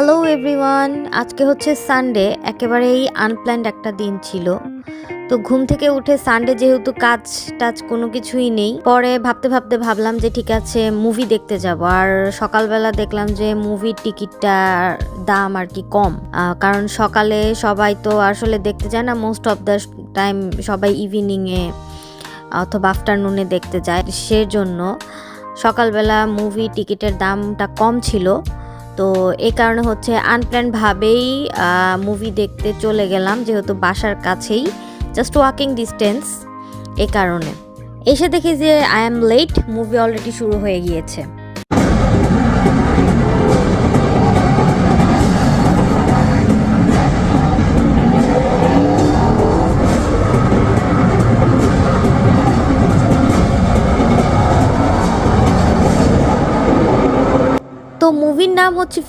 Hello everyone আজকে হচ্ছে Sunday একেবারেই আনপ্ল্যান্ড একটা দিন ছিল। তো ঘুম থেকে উঠে সানডে যেহেতু কাজ টাজ কোনো কিছুই নেই, পরে ভাবতে ভাবতে ভাবলাম যে ঠিক আছে মুভি দেখতে যাব। আর সকালবেলা দেখলাম যে মুভির টিকিটটার দাম আর কি কম। কারণ সকালে সবাই তো আসলে দেখতে যায় না মোস্ট অফ দ্য টাইম সবাই ইভিনিংয়ে অথবা আফটারনুনে দেখতে যায়। সেজন্য সকালবেলা মুভি টিকিটের দামটা কম ছিল। তো এ কারণে হচ্ছে আনপ্ল্যানভাবেই মুভি দেখতে চলে গেলাম, যেহেতু বাসার কাছেই জাস্ট ওয়াকিং ডিস্টেন্স এ কারণে। এসে দেখি যে I am late movie already শুরু হয়ে গিয়েছে। তো মুভির নাম হচ্ছে